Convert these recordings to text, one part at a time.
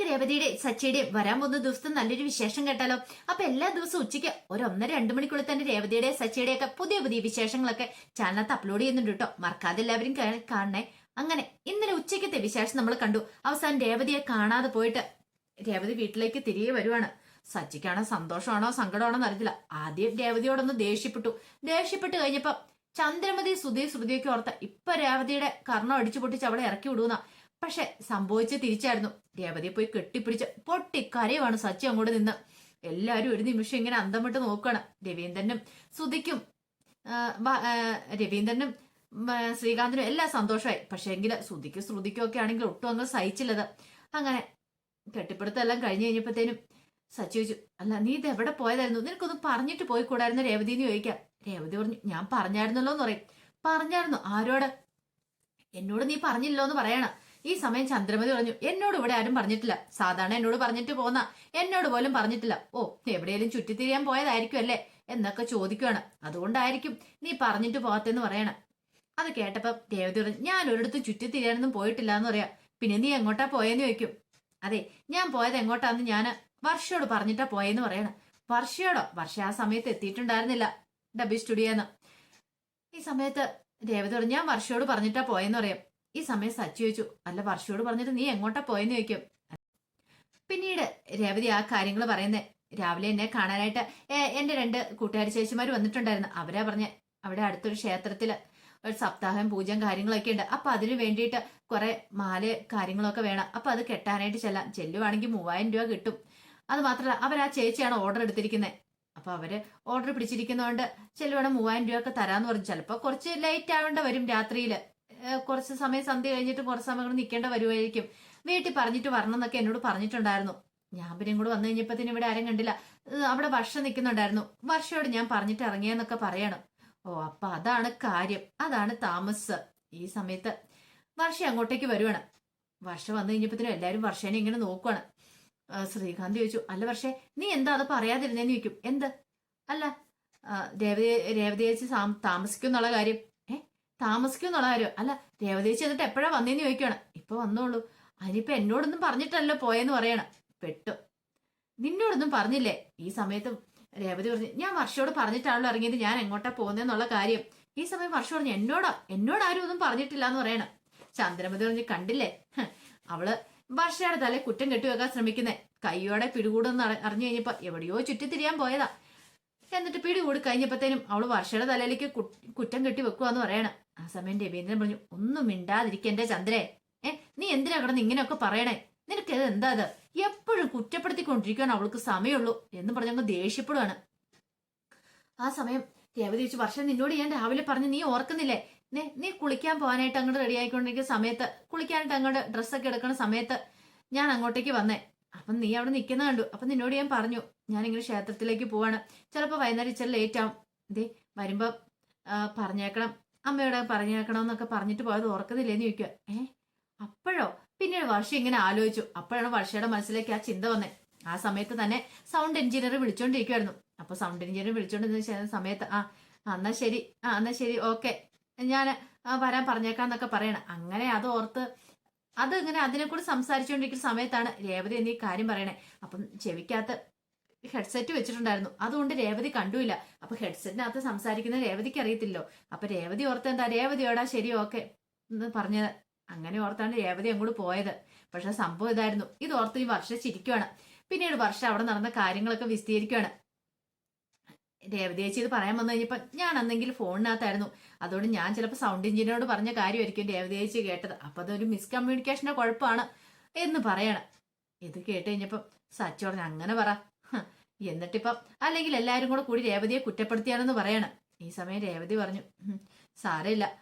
നമുക്ക് രേവതിയുടെ സച്ചിയുടെയും വരാൻ പോകുന്ന ദിവസത്തെ നല്ലൊരു വിശേഷം കേട്ടാലോ? അപ്പൊ എല്ലാ ദിവസവും ഉച്ചയ്ക്ക് ഒരു ഒന്നര രണ്ട് മണിക്കുള്ളിൽ തന്നെ രേവതിയുടെ സച്ചിയുടെ ഒക്കെ പുതിയ പുതിയ വിശേഷങ്ങളൊക്കെ ചാനലത്ത് അപ്ലോഡ് ചെയ്യുന്നുണ്ട് കേട്ടോ. മറക്കാതെ എല്ലാവരും കാണണേ. അങ്ങനെ ഇന്നലെ ഉച്ചയ്ക്കത്തെ വിശേഷം നമ്മൾ കണ്ടു. അവസാനം രേവതിയെ കാണാതെ പോയിട്ട് രേവതി വീട്ടിലേക്ക് തിരികെ വരുവാണ്. സച്ചിക്കാണോ സന്തോഷമാണോ സങ്കടമാണോ എന്നറിയില്ല ആദ്യം രേവതിയോടൊന്ന് ദേഷ്യപ്പെട്ടു. ദേഷ്യപ്പെട്ട് കഴിഞ്ഞപ്പോ ചന്ദ്രമതി സുധീ ശ്രുതിയൊക്കെ ഓർത്ത ഇപ്പൊ രേവതിയുടെ കർണം അടിച്ചു പൊട്ടിച്ച് അവളെ ഇറക്കി വിടുന്ന പക്ഷെ സംഭവിച്ച് തിരിച്ചായിരുന്നു. രേവതിയെ പോയി കെട്ടിപ്പിടിച്ച് പൊട്ടിക്കരയുമാണ് സച്ചി അങ്ങോട്ട് നിന്ന്. എല്ലാവരും ഒരു നിമിഷം ഇങ്ങനെ അന്തം വിട്ട് രവീന്ദ്രനും ആ, രവീന്ദ്രനും ശ്രീകാന്തിനും എല്ലാം സന്തോഷമായി. പക്ഷേ എങ്കിൽ ശ്രുതിക്കും ശ്രുതിക്കും ഒക്കെ ആണെങ്കിൽ ഒട്ടും അങ്ങ് സഹിച്ചില്ലത്. അങ്ങനെ കെട്ടിപ്പിടുത്തെല്ലാം കഴിഞ്ഞു കഴിഞ്ഞപ്പോഴത്തേനും സച്ചി ചോദിച്ചു അല്ല നീ ഇത് എവിടെ പോയതായിരുന്നു? നിനക്കൊന്ന് പറഞ്ഞിട്ട് പോയി കൂടായിരുന്നു രേവതി എന്ന് ചോദിക്കാം രേവതി പറഞ്ഞു ഞാൻ പറഞ്ഞായിരുന്നല്ലോ എന്ന് പറയും. പറഞ്ഞായിരുന്നു? ആരോട്? എന്നോട് നീ പറഞ്ഞില്ലോ എന്ന് പറയണ. ഈ സമയം ചന്ദ്രമതി പറഞ്ഞു എന്നോട് ഇവിടെ ആരും പറഞ്ഞിട്ടില്ല. സാധാരണ എന്നോട് പറഞ്ഞിട്ട് പോന്ന എന്നോട് പോലും പറഞ്ഞിട്ടില്ല. ഓ എവിടെയെങ്കിലും ചുറ്റിത്തിരിയാൻ പോയതായിരിക്കും അല്ലേ എന്നൊക്കെ ചോദിക്കുകയാണ് അതുകൊണ്ടായിരിക്കും നീ പറഞ്ഞിട്ട് പോകത്തെന്ന് പറയണം. അത് കേട്ടപ്പോ ദേവതി പറഞ്ഞു ഞാൻ ഒരിടത്ത് ചുറ്റിത്തിരിയാനൊന്നും പോയിട്ടില്ല എന്ന് പറയാം. പിന്നെ നീ എങ്ങോട്ടാ പോയെന്ന് ചോദിക്കും. അതെ ഞാൻ പോയത് എങ്ങോട്ടാന്ന് ഞാൻ വർഷയോട് പറഞ്ഞിട്ടാ പോയെന്ന് പറയണം. വർഷയോടോ? വർഷ ആ സമയത്ത് എത്തിയിട്ടുണ്ടായിരുന്നില്ല. ഡബി സ്റ്റുഡിയോന്ന്. ഈ സമയത്ത് ദേവത പറഞ്ഞു ഞാൻ വർഷയോട് പറഞ്ഞിട്ടാ പോയെന്ന് പറയാം. ഈ സമയം സച്ചി ചോദിച്ചു അല്ല വർഷയോട് പറഞ്ഞിട്ട് നീ എങ്ങോട്ടാ പോയെന്ന് ചോദിക്കും. പിന്നീട് രേവതി ആ കാര്യങ്ങൾ പറയുന്നേ രാവിലെ എന്നെ കാണാനായിട്ട് എന്റെ രണ്ട് കൂട്ടുകാരി ചേച്ചിമാർ വന്നിട്ടുണ്ടായിരുന്നു. അവരാ പറഞ്ഞ അവിടെ അടുത്തൊരു ക്ഷേത്രത്തിൽ ഒരു സപ്താഹം പൂജയും കാര്യങ്ങളൊക്കെ ഉണ്ട്. അപ്പൊ അതിനു വേണ്ടിയിട്ട് കുറെ മാല കാര്യങ്ങളൊക്കെ വേണം. അപ്പൊ അത് കെട്ടാനായിട്ട് ചെല്ലാം. ചെല്ലുവാണെങ്കിൽ മൂവായിരം രൂപ കിട്ടും. അത് മാത്രമല്ല അവർ ആ ചേച്ചിയാണ് ഓർഡർ എടുത്തിരിക്കുന്നത് അപ്പൊ അവർ ഓർഡർ പിടിച്ചിരിക്കുന്നതുകൊണ്ട് ചെല്ലുവാണെങ്കിൽ മൂവായിരം രൂപ ഒക്കെ തരാന്ന് പറഞ്ഞു. ചിലപ്പോ കുറച്ച് ലൈറ്റ് ആവേണ്ട വരും രാത്രിയിൽ കുറച്ച് സമയം സന്ധ്യ കഴിഞ്ഞിട്ട് കുറച്ച് സമയം കൂടെ നിൽക്കേണ്ട വരുമായിരിക്കും വീട്ടിൽ പറഞ്ഞിട്ട് വരണം എന്നൊക്കെ എന്നോട് പറഞ്ഞിട്ടുണ്ടായിരുന്നു. ഞാൻ പിന്നെ കൂടെ വന്നു കഴിഞ്ഞപ്പത്തിന് ഇവിടെ ആരും കണ്ടില്ല. അവിടെ വർഷം നിൽക്കുന്നുണ്ടായിരുന്നു. വർഷയോട് ഞാൻ പറഞ്ഞിട്ട് ഇറങ്ങിയെന്നൊക്കെ പറയണം. ഓ അപ്പൊ അതാണ് കാര്യം. അതാണ് താമസ്. ഈ സമയത്ത് വർഷ അങ്ങോട്ടേക്ക് വരുവാണ്. വർഷ വന്നു കഴിഞ്ഞപ്പത്തിനും എല്ലാവരും വർഷേനെ ഇങ്ങനെ നോക്കുവാണ്. ശ്രീകാന്ത് ചോദിച്ചു അല്ല പക്ഷേ നീ എന്താ അത് പറയാതിരുന്നേന്ന് ചോദിക്കും. എന്ത്? അല്ല രേവതി രേവതി ചേച്ചി താമസിക്കും എന്നുള്ള കാര്യം. ഏ താമസിക്കും എന്നുള്ള കാര്യം. അല്ല ദേവദേശി എന്നിട്ട് എപ്പോഴാ വന്നേന്ന് ചോദിക്കുകയാണ് ഇപ്പൊ വന്നോളൂ. അതിനിപ്പോ എന്നോടൊന്നും പറഞ്ഞിട്ടല്ലോ പോയെന്ന് പറയണം. പെട്ടു. നിന്നോടൊന്നും പറഞ്ഞില്ലേ? ഈ സമയത്ത് രേവതി പറഞ്ഞു ഞാൻ വർഷയോട് പറഞ്ഞിട്ടാണല്ലോ ഇറങ്ങിയത്. ഞാൻ എങ്ങോട്ടാ പോകുന്നതെന്നുള്ള കാര്യം. ഈ സമയം വർഷം പറഞ്ഞു എന്നോടാ എന്നോട് ആരും ഒന്നും പറഞ്ഞിട്ടില്ല എന്ന് പറയണം. ചന്ദ്രമതി പറഞ്ഞു കണ്ടില്ലേ? അവൾ വർഷയുടെ തല കുറ്റം കെട്ടിവെക്കാൻ ശ്രമിക്കുന്നേ. കയ്യോടെ പിടികൂടെന്ന് അറി- അറിഞ്ഞു കഴിഞ്ഞപ്പോ എവിടെയോ ചുറ്റി തിരിയാൻ പോയതാ. എന്നിട്ട് പിടികൂടി കഴിഞ്ഞപ്പോഴത്തേനും അവൾ വർഷയുടെ തലയിലേക്ക് കുറ്റം കെട്ടി വെക്കുവാന്ന് പറയണം. ആ സമയം രവീന്ദ്രൻ പറഞ്ഞു ഒന്നും മിണ്ടാതിരിക്കണ്ടേ ചന്ദ്രേ. ഏ നീ എന്തിനാ കിടന്ന് ഇങ്ങനെയൊക്കെ പറയണേ? നിനക്ക് ഇത് എന്താ അത്? എപ്പോഴും കുറ്റപ്പെടുത്തിക്കൊണ്ടിരിക്കാൻ അവൾക്ക് സമയമുള്ളൂ എന്ന് പറഞ്ഞങ്ങ് ദേഷ്യപ്പെടുവാണ്. ആ സമയം രേവതി വെച്ച് വർഷം നിന്നോട് ഞാൻ രാവിലെ പറഞ്ഞു നീ ഓർക്കുന്നില്ലേ? നീ നീ കുളിക്കാൻ പോകാനായിട്ട് അങ്ങോട്ട് റെഡി ആയിക്കൊണ്ടിരിക്കുന്ന സമയത്ത് കുളിക്കാനായിട്ട് അങ്ങോട്ട് ഡ്രസ്സൊക്കെ എടുക്കുന്ന സമയത്ത് ഞാൻ അങ്ങോട്ടേക്ക് വന്നേ. അപ്പം നീ അവിടെ നിൽക്കുന്ന കണ്ടു. അപ്പം നിന്നോട് ഞാൻ പറഞ്ഞു ഞാനിങ്ങനെ ക്ഷേത്രത്തിലേക്ക് പോവാണ്. ചിലപ്പോൾ വൈകുന്നേരം ഇച്ചിരി ലേറ്റ് ആവും. ദേ വരുമ്പോൾ പറഞ്ഞേക്കണം. അമ്മയോട് പറഞ്ഞേക്കണമെന്നൊക്കെ പറഞ്ഞിട്ട് പോയത് ഓർക്കുന്നില്ലേന്ന് ചോദിക്കുക ഏ അപ്പോഴോ? പിന്നീട് വർഷ ഇങ്ങനെ ആലോചിച്ചു. അപ്പോഴാണ് വർഷയുടെ മനസ്സിലേക്ക് ആ ചിന്ത വന്നേ. ആ സമയത്ത് തന്നെ സൗണ്ട് എഞ്ചിനീയർ വിളിച്ചോണ്ടിരിക്കുവായിരുന്നു. അപ്പൊ സൗണ്ട് എഞ്ചിനീയർ വിളിച്ചോണ്ടിരുന്ന സമയത്ത് ആ എന്നാ ശരി. ആ എന്നാ ശരി. ഓക്കെ. ഞാൻ വരാൻ പറഞ്ഞേക്കാന്നൊക്കെ പറയണം. അങ്ങനെ അത് ഓർത്ത് അത് ഇങ്ങനെ അതിനെക്കൂടി സംസാരിച്ചുകൊണ്ടിരിക്കുന്ന സമയത്താണ് രേവതി എന്നീ കാര്യം പറയണേ. അപ്പം ചെവിക്കകത്ത് ഹെഡ്സെറ്റ് വെച്ചിട്ടുണ്ടായിരുന്നു. അതുകൊണ്ട് രേവതി കണ്ടുമില്ല അപ്പൊ ഹെഡ്സെറ്റിനകത്ത് സംസാരിക്കുന്ന രേവതിക്ക് അറിയത്തില്ലോ അപ്പൊ രേവതി ഓർത്ത് എന്താ രേവതിയോടാ ശരി ഓക്കെ. എന്ന് പറഞ്ഞത് അങ്ങനെ ഓർത്താണ് രേവതി അങ്ങോട്ട് പോയത്. പക്ഷെ സംഭവം ഇതായിരുന്നു. ഇത് ഓർത്ത് ഈ വർഷം ചിരിക്കുവാണ്. പിന്നീട് വർഷം അവിടെ നടന്ന കാര്യങ്ങളൊക്കെ വിസ്തീരിക്കുവാണ് രേവതി ചേച്ചി ഇത് പറയാൻ വന്നു കഴിഞ്ഞപ്പോ ഞാൻ അന്നെങ്കിൽ ഫോണിനകത്തായിരുന്നു. അതുകൊണ്ട് ഞാൻ ചിലപ്പോൾ സൗണ്ട് എഞ്ചിനോട് പറഞ്ഞ കാര്യമായിരിക്കും രേവതി ചേച്ചി കേട്ടത്. അപ്പൊ അതൊരു മിസ്കമ്മ്യൂണിക്കേഷന്റെ കുഴപ്പമാണ് എന്ന് പറയണം. ഇത് കേട്ട് കഴിഞ്ഞപ്പം സച്ചു പറഞ്ഞു അങ്ങനെ പറ. എന്നിട്ടിപ്പം അല്ലെങ്കിൽ എല്ലാവരും കൂടെ കൂടി രേവതിയെ കുറ്റപ്പെടുത്തിയാണെന്ന് പറയണം. ഈ സമയം രേവതി പറഞ്ഞു "ഹും, സാരമില്ല.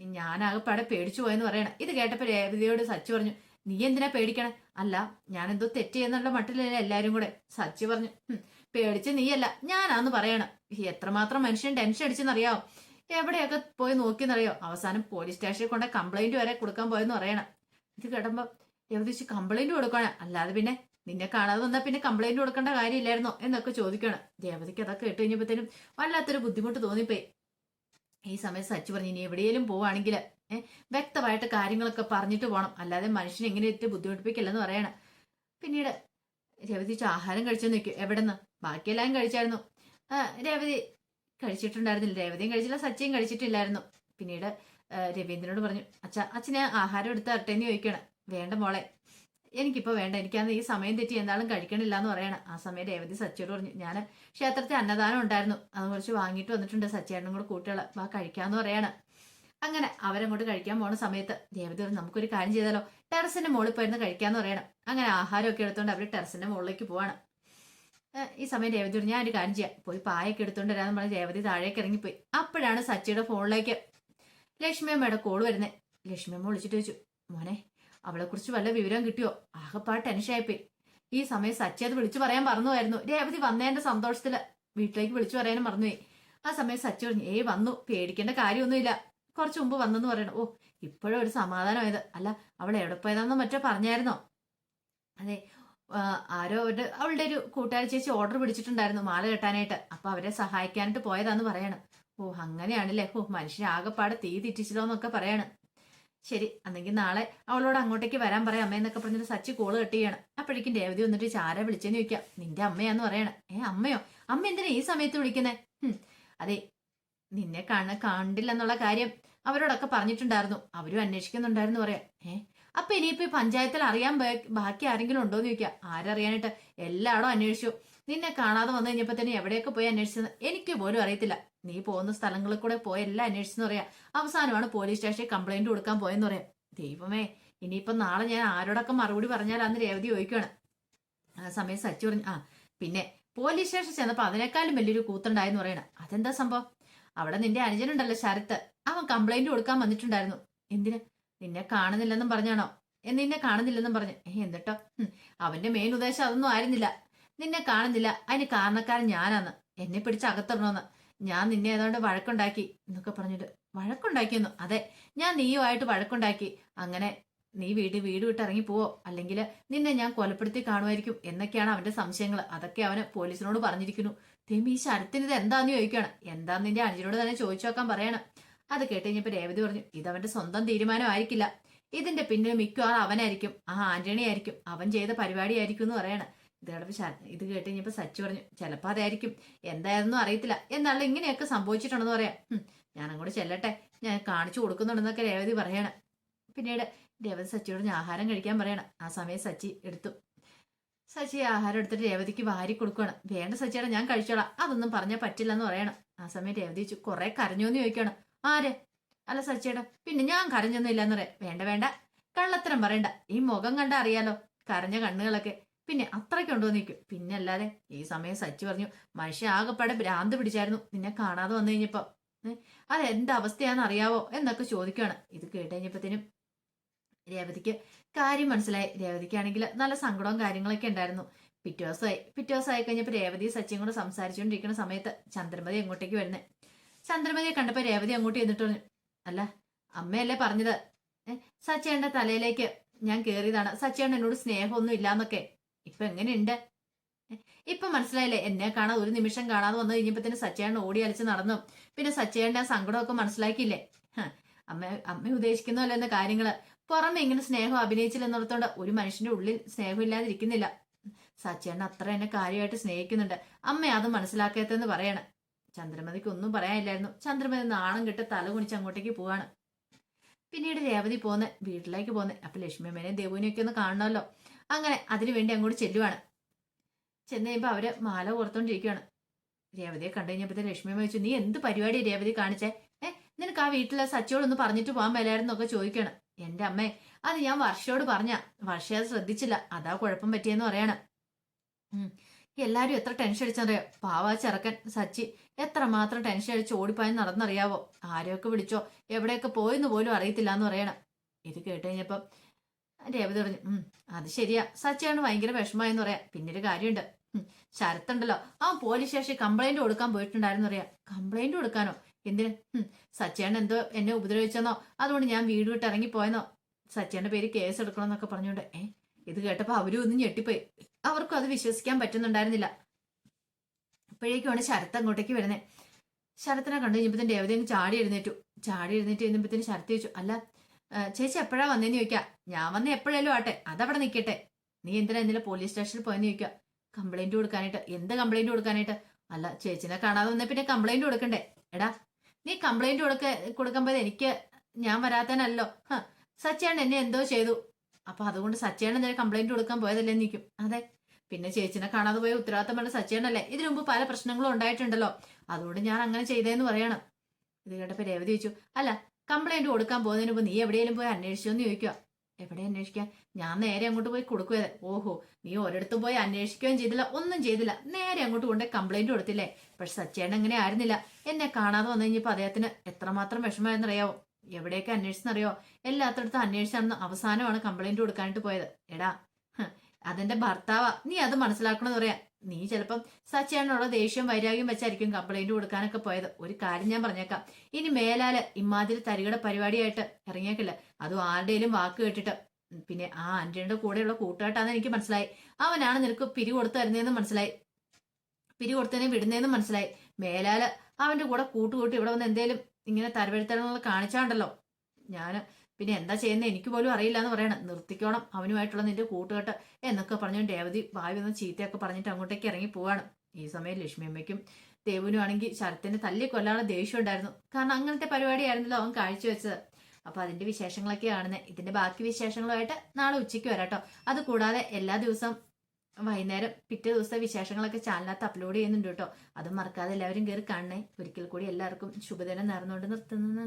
ഞാനാകപ്പാടെ പേടിച്ചു പോയെന്ന് പറയണം. ഇത് കേട്ടപ്പോ രേവതിയോട് സച്ചു പറഞ്ഞു നീ എന്തിനാ പേടിക്കണേ? അല്ല ഞാൻ എന്തോ തെറ്റ് ചെയ്യുന്നുള്ള മട്ടിലല്ല എല്ലാരും കൂടെ. സച്ചി പറഞ്ഞു പേടിച്ച് നീയല്ല ഞാനാന്ന് പറയണം. എത്രമാത്രം മനുഷ്യൻ ടെൻഷൻ അടിച്ചെന്നറിയാവോ? എവിടെയൊക്കെ പോയി നോക്കിയെന്നറിയോ? അവസാനം പോലീസ് സ്റ്റേഷനിൽ കൊണ്ട് കംപ്ലൈന്റ് വരെ കൊടുക്കാൻ പോയെന്ന് പറയണം. ഇത് കേട്ടപ്പോ രേവതി കംപ്ലൈന്റ് കൊടുക്കണം അല്ലാതെ പിന്നെ നിന്നെ കാണാതെ വന്നാൽ പിന്നെ കംപ്ലൈന്റ് കൊടുക്കേണ്ട കാര്യമില്ലായിരുന്നോ എന്നൊക്കെ ചോദിക്കണം. രേവതിക്ക് അതൊക്കെ കേട്ട് കഴിഞ്ഞപ്പോഴത്തേനും വല്ലാത്തൊരു ബുദ്ധിമുട്ട് തോന്നിപ്പോയി. ഈ സമയത്ത് സച്ചു പറഞ്ഞു ഇനി എവിടെയെങ്കിലും പോവാണെങ്കിൽ വ്യക്തമായിട്ട് കാര്യങ്ങളൊക്കെ പറഞ്ഞിട്ട് പോകണം അല്ലാതെ മനുഷ്യനെ എങ്ങനെ ഇട്ട് ബുദ്ധിമുട്ടിപ്പിക്കില്ലെന്ന് പറയണം. പിന്നീട് രവതി ആഹാരം കഴിച്ചെന്ന് നിൽക്കും എവിടെന്ന്? ബാക്കിയെല്ലാം കഴിച്ചായിരുന്നു. രവതി കഴിച്ചിട്ടുണ്ടായിരുന്നില്ല. രവതിയും കഴിച്ചില്ല സച്ചിയും കഴിച്ചിട്ടില്ലായിരുന്നു. പിന്നീട് രവീന്ദ്രനോട് പറഞ്ഞു അച്ഛ അച്ഛന് ആഹാരം എടുത്ത് അട്ടേന്ന് ചോദിക്കണം. വേണ്ട മോളെ. എനിക്കിപ്പോൾ വേണ്ട. എനിക്കന്ന് ഈ സമയം തെറ്റി എന്താളും കഴിക്കണില്ല എന്ന് പറയണം. ആ സമയം രേവതി സച്ചിയോട് പറഞ്ഞു. ഞാൻ ക്ഷേത്രത്തിൽ അന്നദാനം ഉണ്ടായിരുന്നു. അത് കുറച്ച് വാങ്ങിയിട്ട് വന്നിട്ടുണ്ട് സച്ചിയേട്ടനും കൂടെ കൂട്ടുകൾ വാ കഴിക്കാന്ന് പറയാണ്. അങ്ങനെ അവരങ്ങോട്ട് കഴിക്കാൻ പോണ സമയത്ത് രേവതി പറഞ്ഞു നമുക്കൊരു കാര്യം ചെയ്താലോ? ടെറസിന്റെ മുകളിൽ പോയിരുന്ന് കഴിക്കാന്ന് പറയണം. അങ്ങനെ ആഹാരമൊക്കെ എടുത്തുകൊണ്ട് അവർ ടെറസിന്റെ മുകളിലേക്ക് പോവാണ്. ഈ സമയം രേവതി പറഞ്ഞു ഞാൻ ഒരു കാര്യം ചെയ്യാം. പോയി പായൊക്കെ എടുത്തുകൊണ്ട് വരാന്ന് പറഞ്ഞ് രേവതി താഴേക്ക് ഇറങ്ങിപ്പോയി. അപ്പോഴാണ് സച്ചിയുടെ ഫോണിലേക്ക് ലക്ഷ്മിയമ്മയുടെ കോൾ വരുന്നത് ലക്ഷ്മിയമ്മ വിളിച്ചിട്ട് ചോദിച്ചു മോനെ അവളെ കുറിച്ച് വല്ല വിവരം കിട്ടിയോ? ആകെപ്പാട് ടെൻഷനായിപ്പോയി. ഈ സമയം സച്ചി അത് വിളിച്ചു പറയാൻ മറന്നുമായിരുന്നു രേവതി വന്നതിന്റെ സന്തോഷത്തിൽ വീട്ടിലേക്ക് വിളിച്ചു പറയാനും മറന്നുപോയി. ആ സമയം സച്ചി പറഞ്ഞു ഏയ് വന്നു പേടിക്കേണ്ട കാര്യമൊന്നുമില്ല. കുറച്ച് മുമ്പ് വന്നെന്ന് പറയണം. ഓ ഇപ്പോഴും ഒരു സമാധാനമായത്. അല്ല അവൾ എവിടെ പോയതാണെന്നോ മറ്റോ പറഞ്ഞായിരുന്നോ? അതെ ആരോ ഒരു അവളുടെ ഒരു കൂട്ടുകാരി ചേച്ചി ഓർഡർ പിടിച്ചിട്ടുണ്ടായിരുന്നു മാല കെട്ടാനായിട്ട്. അപ്പൊ അവരെ സഹായിക്കാനായിട്ട് പോയതാന്ന് പറയാണ്. ഓ അങ്ങനെയാണല്ലേ? ഓ മനുഷ്യനെ ആകെപ്പാടെ തീ തെറ്റിച്ചല്ലോ പറയാണ്. ശരി അന്നെങ്കിൽ നാളെ അവളോട് അങ്ങോട്ടേക്ക് വരാൻ പറയാം. അമ്മയെന്നൊക്കെ പറഞ്ഞിട്ട് സച്ചി കോൾ കട്ട് ചെയ്യണം. അപ്പോഴേക്കും രേവതി വന്നിട്ട് ചാര വിളിച്ചെന്ന് ചോദിക്കാം. നിന്റെ അമ്മയാന്ന് പറയണം. ഏ അമ്മയോ? അമ്മ എന്തിനാ ഈ സമയത്ത് വിളിക്കുന്നേ? അതെ നിന്നെ കാണ കണ്ടില്ലെന്നുള്ള കാര്യം അവരോടൊക്കെ പറഞ്ഞിട്ടുണ്ടായിരുന്നു. അവരും അന്വേഷിക്കുന്നുണ്ടായിരുന്നു പറയാം. ഏ അപ്പൊ ഇനിയിപ്പോ പഞ്ചായത്തിൽ അറിയാൻ ബാക്കി ആരെങ്കിലും ഉണ്ടോന്ന് ചോദിക്കാം. ആരറിയാനായിട്ട് എല്ലായിടും അന്വേഷിച്ചു. നിന്നെ കാണാതെ വന്നു കഴിഞ്ഞപ്പോ തന്നെ എവിടെയൊക്കെ പോയി അന്വേഷിച്ചത്? എനിക്ക് പോലും അറിയത്തില്ല. നീ പോകുന്ന സ്ഥലങ്ങളിൽ കൂടെ പോയി എല്ലാം അന്വേഷിച്ചെന്ന് പറയാം. അവസാനമാണ് പോലീസ് സ്റ്റേഷനിൽ കംപ്ലൈന്റ് കൊടുക്കാൻ പോയെന്ന് പറയാം. ദൈവമേ ഇനിയിപ്പോ നാളെ ഞാൻ ആരോടൊക്കെ മറുപടി പറഞ്ഞാൽ അന്ന് രേവതി ചോദിക്കുകയാണ് ആ സമയം സച്ചി പറഞ്ഞു ആ പിന്നെ പോലീസ് സ്റ്റേഷൻ ചെന്നപ്പോ അതിനേക്കാളും വലിയൊരു കൂത്തുണ്ടായെന്ന് പറയണം. അതെന്താ സംഭവം? അവിടെ നിന്റെ അനുജനുണ്ടല്ലോ ശരത്ത്. അവൻ കംപ്ലൈന്റ് കൊടുക്കാൻ വന്നിട്ടുണ്ടായിരുന്നു. എന്തിന്? നിന്നെ കാണുന്നില്ലെന്നും പറഞ്ഞാണോ? നിന്നെ കാണുന്നില്ലെന്നും പറഞ്ഞു. എന്നിട്ടോ അവന്റെ മെയിൻ ഉദ്ദേശം അതൊന്നും ആയിരുന്നില്ല. നിന്നെ കാണുന്നില്ല. അതിന് കാരണക്കാരൻ ഞാനാന്ന്. എന്നെ പിടിച്ച് അകത്തിടണമെന്ന് ഞാൻ നിന്നെ ഏതാണ്ട് വഴക്കുണ്ടാക്കി എന്നൊക്കെ പറഞ്ഞിട്ട് വഴക്കുണ്ടാക്കിയെന്നു? അതെ ഞാൻ നീയുമായിട്ട് വഴക്കുണ്ടാക്കി. അങ്ങനെ നീ വീട് വീട് വിട്ട് ഇറങ്ങി പോവോ? അല്ലെങ്കിൽ നിന്നെ ഞാൻ കൊലപ്പെടുത്തി കാണുമായിരിക്കും എന്നൊക്കെയാണ് അവന്റെ സംശയങ്ങൾ അതൊക്കെ അവന് പോലീസിനോട് പറഞ്ഞിരിക്കുന്നു. തെമി ഈ ശരത്തിന് ഇത് എന്താന്ന് ചോദിക്കുകയാണ്. എന്താന്ന് നിന്റെ അനുജനോട് തന്നെ ചോദിച്ചു നോക്കാൻ പറയണം. അത് കേട്ട് കഴിഞ്ഞപ്പോ രേവതി പറഞ്ഞു അവന്റെ സ്വന്തം തീരുമാനമായിരിക്കില്ല. ഇതിന്റെ പിന്നിൽ മിക്കവാറും അവനായിരിക്കും. ആ ആന്റണി ആയിരിക്കും അവൻ ചെയ്ത പരിപാടിയായിരിക്കും എന്ന് പറയണം. ഇത് കേട്ടപ്പോ ശര- ഇത് കേട്ട് കഴിഞ്ഞപ്പോൾ സച്ചു പറഞ്ഞു ചിലപ്പോൾ അതായിരിക്കും. എന്തായിരുന്നു അറിയത്തില്ല. എന്നാലും ഇങ്ങനെയൊക്കെ സംഭവിച്ചിട്ടുണ്ടെന്ന് പറയാം. "ഹും, ഞാൻ അങ്ങോട്ട് ചെല്ലട്ടെ. ഞാൻ കാണിച്ചു കൊടുക്കുന്നുണ്ടെന്നൊക്കെ രേവതി പറയണം. പിന്നീട് രേവതി സച്ചിയോട് ഞാൻ ആഹാരം കഴിക്കാൻ പറയണം. ആ സമയം സച്ചി എടുത്തു. സച്ചി ആഹാരം എടുത്തിട്ട് രേവതിക്ക് വാരി കൊടുക്കണം വേണ്ട സച്ചിയുടെ ഞാൻ കഴിച്ചോളാം. അതൊന്നും പറഞ്ഞാൽ പറ്റില്ലെന്ന് പറയണം. ആ സമയം രേവതി ചോദിച്ചു കുറെ കരഞ്ഞോന്ന് ചോദിക്കണം ആര്? അല്ല സച്ചിയുടെ പിന്നെ ഞാൻ കരഞ്ഞൊന്നും ഇല്ലെന്ന് പറയാം. വേണ്ട വേണ്ട. കള്ളത്തരം പറയണ്ട. ഈ മുഖം കണ്ട അറിയാലോ. കരഞ്ഞ കണ്ണുകളൊക്കെ. പിന്നെ അത്രയ്ക്ക് ഉണ്ടോ നിൽക്കും പിന്നെ അല്ലാതെ ഈ സമയം സച്ചി പറഞ്ഞു മനുഷ്യ ആകെപ്പാടെ ഭ്രാന്ത് പിടിച്ചായിരുന്നു. നിന്നെ കാണാതെ വന്നു കഴിഞ്ഞപ്പോ. ഏ, അത് എന്ത് അവസ്ഥയാണെന്ന് അറിയാവോ? എന്നൊക്കെ ചോദിക്കുകയാണ്. ഇത് കേട്ട് കഴിഞ്ഞപ്പോഴത്തേനും രേവതിക്ക് കാര്യം മനസ്സിലായി. രേവതിക്കാണെങ്കിൽ നല്ല സങ്കടവും കാര്യങ്ങളൊക്കെ ഉണ്ടായിരുന്നു. പിറ്റേ ദിവസമായി. പിറ്റേ ദിവസമായി കഴിഞ്ഞപ്പോൾ രേവതി സച്ചിയും കൂടെ സംസാരിച്ചുകൊണ്ടിരിക്കുന്ന സമയത്ത് ചന്ദ്രമതി എങ്ങോട്ടേക്ക് വരുന്നേ. ചന്ദ്രമതിയെ കണ്ടപ്പോൾ രേവതി അങ്ങോട്ട് ചെന്നിട്ട് പറഞ്ഞു അല്ല അമ്മയല്ലേ പറഞ്ഞത്? സച്ചേണ്ട തലയിലേക്ക് ഞാൻ കേറിയതാണ്. സച്ചേണ്ട എന്നോട് സ്നേഹമൊന്നും ഇല്ലാന്നൊക്കെ. ഇപ്പൊ എങ്ങനെയുണ്ട്? ഇപ്പൊ മനസ്സിലായില്ലേ? എന്നെ കാണാൻ ഒരു നിമിഷം കാണാതെ വന്നു കഴിഞ്ഞപ്പോ തന്നെ സച്ചേണ്ട ഓടി അലച്ച് നടന്നു. പിന്നെ സച്ചേണ്ട ആ സങ്കടമൊക്കെ മനസ്സിലാക്കിയില്ലേ? അമ്മ അമ്മ ഉദ്ദേശിക്കുന്നല്ലോ എന്ന കാര്യങ്ങൾ. പുറമെ ഇങ്ങനെ സ്നേഹം അഭിനയിച്ചില്ലെന്നിടത്തോണ്ട് ഒരു മനുഷ്യന്റെ ഉള്ളിൽ സ്നേഹം ഇല്ലാതിരിക്കുന്നില്ല സച്ചേണ്ട അത്ര എന്നെ കാര്യമായിട്ട് സ്നേഹിക്കുന്നുണ്ട്. അമ്മ അത് മനസ്സിലാക്കാത്തെന്ന് പറയണം. ചന്ദ്രമതിക്ക് ഒന്നും പറയാനില്ലായിരുന്നു. ചന്ദ്രമതി നാണം കെട്ട് തല കുണിച്ച് അങ്ങോട്ടേക്ക് പോവാണ്. പിന്നീട് രേവതി പോന്ന് വീട്ടിലേക്ക് പോന്ന്. അപ്പൊ ലക്ഷ്മി അമ്മേനെയും ദേവുവിനെയൊക്കെ ഒന്ന് കാണണമല്ലോ. അങ്ങനെ അതിനു വേണ്ടി അങ്ങോട്ട് ചെല്ലുവാണ്. ചെന്ന് കഴിയുമ്പോൾ അവർ മാല കോർത്തോണ്ടിരിക്കുകയാണ് രേവതിയെ കണ്ടു കഴിഞ്ഞപ്പോ ലക്ഷ്മിയമ്മ ചോദിച്ചു നീ എന്ത് പരിപാടി രേവതി കാണിച്ചേ? ഏ നിനക്ക് ആ വീട്ടിലെ സച്ചിയോടൊന്ന് പറഞ്ഞിട്ട് പോകാൻ മേലായിരുന്നൊക്കെ ചോദിക്കണം എന്റെ അമ്മേ അത് ഞാൻ വർഷയോട് പറഞ്ഞ. വർഷ അത് ശ്രദ്ധിച്ചില്ല. അതാ കുഴപ്പം പറ്റിയെന്ന് പറയണം. എല്ലാരും എത്ര ടെൻഷൻ അടിച്ചറിയോ പാവാ ചെറുക്കൻ സച്ചി എത്ര മാത്രം ടെൻഷൻ അടിച്ച് ഓടിപ്പായി നടന്നറിയാവോ? ആരെയൊക്കെ വിളിച്ചോ? എവിടെയൊക്കെ പോയെന്ന് പോലും അറിയത്തില്ല എന്ന് പറയണം. ഇത് കേട്ട് കഴിഞ്ഞപ്പം രേവതി പറഞ്ഞു ഉം അത് ശരിയാ. സച്ചിയാണ് ഭയങ്കര വിഷമമായെന്ന് പറയാ. പിന്നെ ഒരു കാര്യമുണ്ട് ശരത്തുണ്ടല്ലോ. അവൻ പോലീസ് സ്റ്റേഷൻ കംപ്ലൈന്റ് കൊടുക്കാൻ പോയിട്ടുണ്ടായിരുന്നു പറയാ. കംപ്ലൈന്റ് കൊടുക്കാനോ? എന്തിന്? സച്ചയാണ് എന്തോ എന്നെ ഉപദ്രവിച്ചെന്നോ? അതുകൊണ്ട് ഞാൻ വീട് വിട്ട് ഇറങ്ങിപ്പോയെന്നോ സച്ചിയുടെ പേര് കേസ് എടുക്കണമെന്നൊക്കെ പറഞ്ഞുകൊണ്ട് ഏ ഇത് കേട്ടപ്പോ അവരും ഒന്നും ഞെട്ടിപ്പോയി. അവർക്കും അത് വിശ്വസിക്കാൻ പറ്റുന്നുണ്ടായിരുന്നില്ല. അപ്പോഴേക്കുമാണ് ശരത്ത് അങ്ങോട്ടേക്ക് വരുന്നത് ശരത്തിനെ കണ്ടു കഴിഞ്ഞപ്പോഴത്തേന് രേവതി അങ്ങ് ചാടി എഴുന്നേറ്റു. ചാടി എഴുന്നേറ്റ് കഴിഞ്ഞപ്പോഴത്തേന് ശരത്ത് ചോദിച്ചു അല്ല ചേച്ചി എപ്പോഴാ വന്നേന്ന് ചോദിക്കാം? ഞാൻ വന്ന എപ്പോഴേലും ആട്ടെ അതവിടെ നിൽക്കട്ടെ നീ എന്തിനാ ഇന്നലെ പോലീസ് സ്റ്റേഷനിൽ പോയെന്ന് ചോദിക്കുക കംപ്ലൈന്റ് കൊടുക്കാനായിട്ട്. എന്ത് കംപ്ലൈന്റ് കൊടുക്കാനായിട്ട്? അല്ല ചേച്ചിനെ കാണാതെ വന്ന പിന്നെ കംപ്ലൈന്റ് കൊടുക്കണ്ടേ? എടാ നീ കംപ്ലൈന്റ് കൊടുക്ക കൊടുക്കുമ്പോൾ എനിക്ക് ഞാൻ വരാത്തനല്ലോ സച്ചേണ് എന്നെ എന്തോ ചെയ്തു. അപ്പൊ അതുകൊണ്ട് സച്ചേണ് എന്തെങ്കിലും കംപ്ലൈന്റ് കൊടുക്കാൻ പോയതല്ലേ നിൽക്കും അതെ പിന്നെ ചേച്ചിനെ കാണാതെ പോയ ഉത്തരവാദിത്തം പറഞ്ഞ സച്ചേണല്ലേ ഇതിനു മുമ്പ് പല പ്രശ്നങ്ങളും ഉണ്ടായിട്ടുണ്ടല്ലോ. അതുകൊണ്ട് ഞാൻ അങ്ങനെ ചെയ്തേന്ന് പറയണം. ഇത് കേട്ടപ്പോ രേവതി ചോദിച്ചു. അല്ല കംപ്ലൈന്റ് കൊടുക്കാൻ പോകുന്നതിന് മുമ്പ് നീ എവിടെയെങ്കിലും പോയി അന്വേഷിച്ചോ എന്ന് ചോദിക്കുക എവിടെ അന്വേഷിക്കാൻ ഞാൻ നേരെ അങ്ങോട്ട് പോയി കൊടുക്കുവേ. ഓഹോ നീ ഒരിടത്തും പോയി അന്വേഷിക്കുകയും ചെയ്തില്ല ഒന്നും ചെയ്തില്ല. നേരെ അങ്ങോട്ട് കൊണ്ട് കംപ്ലൈന്റ് കൊടുത്തില്ലേ? പക്ഷെ സച്ചേട്ടൻ അങ്ങനെ ആയിരുന്നില്ല. എന്നെ കാണാതെ വന്നു കഴിഞ്ഞപ്പോ അദ്ദേഹത്തിന് എത്രമാത്രം വിഷമമായെന്നറിയാവോ? എവിടെയൊക്കെ അന്വേഷിച്ചെന്നറിയോ എല്ലാത്തടത്തും അന്വേഷിച്ചാണെന്ന് അവസാനമാണ് കംപ്ലൈന്റ് കൊടുക്കാനായിട്ട് പോയത്. എടാ അതെന്റെ ഭർത്താവാ. നീ അത് മനസ്സിലാക്കണമെന്ന് പറയാ. നീ ചിലപ്പം സച്ചേട്ടനുള്ള ദേഷ്യം വൈരാഗ്യം വെച്ചായിരിക്കും കംപ്ലൈന്റ് കൊടുക്കാനൊക്കെ പോയത്. ഒരു കാര്യം ഞാൻ പറഞ്ഞേക്കാം. ഇനി മേലാൽ ഇമ്മാതിരി തരികട പരിപാടിയായിട്ട് ഇറങ്ങിയേക്കില്ല. അതും ആരുടെയും വാക്ക് കേട്ടിട്ട്. പിന്നെ ആ ആന്റണിയുടെ കൂടെയുള്ള കൂട്ടുകാട്ടാന്ന് എനിക്ക് മനസ്സിലായി. അവനാണ് നിനക്ക് പിരി കൊടുത്തു തരുന്നതെന്ന് മനസ്സിലായി. പിരി കൊടുത്തതിനെ വിടുന്നതെന്ന് മനസ്സിലായി. മേലാൽ അവന്റെ കൂടെ കൂട്ടുകൂട്ടി ഇവിടെ വന്ന് എന്തേലും ഇങ്ങനെ തരവഴുത്തരങ്ങൾ കാണിച്ചാണ്ടല്ലോ. ഞാൻ പിന്നെ എന്താ ചെയ്യുന്നത് എനിക്ക് പോലും അറിയില്ല എന്ന് പറയണം. നിർത്തിക്കോണം. അവനുമായിട്ടുള്ള നിന്റെ കൂട്ടുകെട്ട് എന്നൊക്കെ പറഞ്ഞു രേവതി വായു വന്ന ചീത്തയൊക്കെ പറഞ്ഞിട്ട് അങ്ങോട്ടേക്ക് ഇറങ്ങി പോവാണ്. ഈ സമയം ലക്ഷ്മി അമ്മയ്ക്കും ദേവുനും ആണെങ്കിൽ ശരത്തിനെ തല്ലി കൊല്ലാനുള്ള ദേഷ്യം ഉണ്ടായിരുന്നു. കാരണം അങ്ങനത്തെ പരിപാടിയായിരുന്നല്ലോ അവൻ കാഴ്ചവെച്ചത്. അപ്പൊ അതിന്റെ വിശേഷങ്ങളൊക്കെ കാണുന്നത് ഇതിന്റെ ബാക്കി വിശേഷങ്ങളുമായിട്ട് നാളെ ഉച്ചയ്ക്ക് വരാട്ടോ. അത് കൂടാതെ എല്ലാ ദിവസവും വൈകുന്നേരം പിറ്റേ ദിവസത്തെ വിശേഷങ്ങളൊക്കെ ചാനലിനകത്ത് അപ്ലോഡ് ചെയ്യുന്നുണ്ട് കേട്ടോ. അതും മറക്കാതെ എല്ലാവരും കയറി കാണണേ. ഒരിക്കൽ കൂടി എല്ലാവർക്കും ശുഭദിനം നേർന്നുകൊണ്ട് നിർത്തുന്നു.